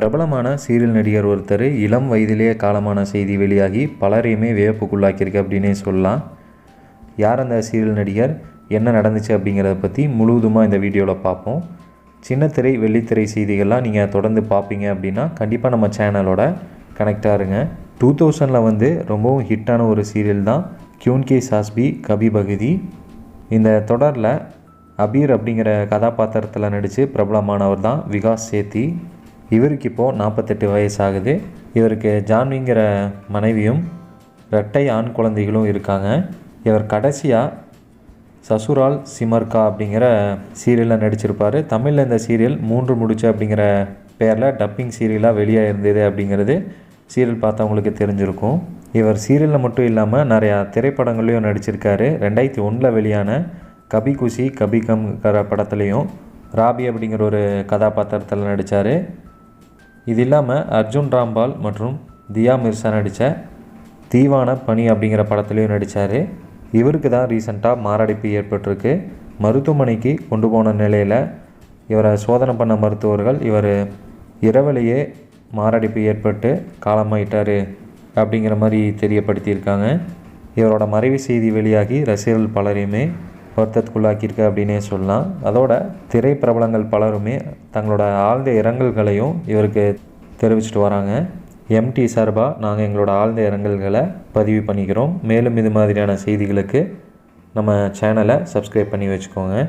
பிரபலமான சீரியல் நடிகர் ஒருத்தர் இளம் வயதிலேயே காலமான செய்தி வெளியாகி பலரையுமே வியப்புக்குள்ளாக்கியிருக்கு அப்படின்னே சொல்லலாம். யார் அந்த சீரியல் நடிகர்? என்ன நடந்துச்சு அப்படிங்கிறத பற்றி முழுவதுமாக இந்த வீடியோவில் பார்ப்போம். சின்னத்திரை வெள்ளித்திரை செய்திகள்லாம் நீங்கள் தொடர்ந்து பார்ப்பீங்க அப்படின்னா கண்டிப்பாக நம்ம சேனலோட கனெக்டாக இருங்க. டூ தௌசண்டில் வந்து ரொம்பவும் ஹிட்டான ஒரு சீரியல் தான் கியூன் கே சாஸ்பி கபி பகுதி. இந்த தொடரில் அபீர் அப்படிங்கிற கதாபாத்திரத்தில் நடித்து பிரபலமானவர் தான் விகாஸ் சேத்தி. இவருக்கு இப்போது நாற்பத்தெட்டு வயசாகுது. இவருக்கு ஜான்விங்கிற மனைவியும் இரட்டை ஆண் குழந்தைகளும் இருக்காங்க. இவர் கடைசியாக சசுரால் சிமர்கா அப்படிங்கிற சீரியலில் நடிச்சிருப்பார். தமிழில் இந்த சீரியல் மூன்று முடிச்சு அப்படிங்கிற பேரில் டப்பிங் சீரியலாக வெளியாக இருந்தது அப்படிங்கிறது சீரியல் பார்த்தவங்களுக்கு தெரிஞ்சிருக்கும். இவர் சீரியலில் மட்டும் இல்லாமல் நிறையா திரைப்படங்கள்லையும் நடிச்சிருக்காரு. ரெண்டாயிரத்தி ஒன்றில் வெளியான கபி குஷி கபி கம்ங்கிற படத்துலையும் ராபி அப்படிங்கிற ஒரு கதாபாத்திரத்தில் நடித்தார் இது இல்லாமல் அர்ஜுன் ராம்பால் மற்றும் தியா மிர்சா நடித்த தீவான பணி அப்படிங்கிற படத்துலேயும் நடித்தார் இவருக்கு தான் ரீசண்டாக மாரடைப்பு ஏற்பட்டிருக்கு. மருத்துவமனைக்கு கொண்டு போன நிலையில் இவரை சோதனை பண்ண மருத்துவர்கள் இவர் இரவிலேயே மாரடைப்பு ஏற்பட்டு காலமாயிட்டார் அப்படிங்கிற மாதிரி தெரியப்படுத்தியிருக்காங்க. இவரோட மறைவு செய்தி வெளியாகி ரசிகர்கள் பலரையுமே வருத்தத்துக்குள்ளாக்கியிருக்கு அப்படின்னே சொல்லலாம். அதோட திரை பிரபலங்கள் பலருமே தங்களோட ஆழ்ந்த இரங்கல்களையும் இவருக்கு தெரிவிச்சிட்டு வராங்க. எம்டி சார்பாக நாங்கள் எங்களோட ஆழ்ந்த இரங்கல்களை பதிவு பண்ணிக்கிறோம். மேலும் இது மாதிரியான செய்திகளுக்கு நம்ம சேனலை சப்ஸ்கிரைப் பண்ணி வச்சுக்கோங்க.